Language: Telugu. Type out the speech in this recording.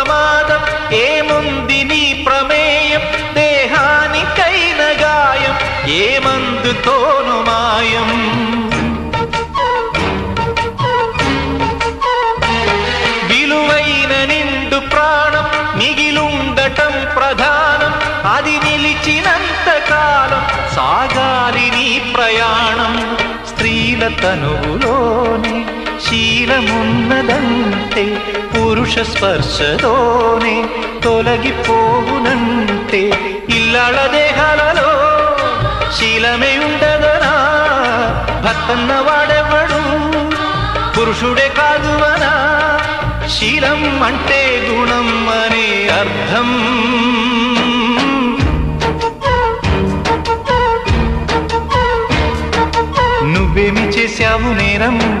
ప్రమాదం. ఏముంది నీ ప్రమేయం? దేహానికైన గాయం. ఏమందుతోను మాయం? విలువైన నిండు ప్రాణం మిగిలుండటం ప్రధానం. అది నిలిచినంత కాలం సాగాలి నీ ప్రయాణం. స్త్రీల తనువులోనే శీలమున్నదంటే పురుష స్పర్శతోనే తొలగిపోవునంటే ఇల్లాళ దేహాలలో శీలమే ఉండదనా? భర్తన్న వాడెవడు పురుషుడే కాదు అనా శీలం అంటే గుణం అనే అర్థం. నువ్వేమి చేశావు నేరం?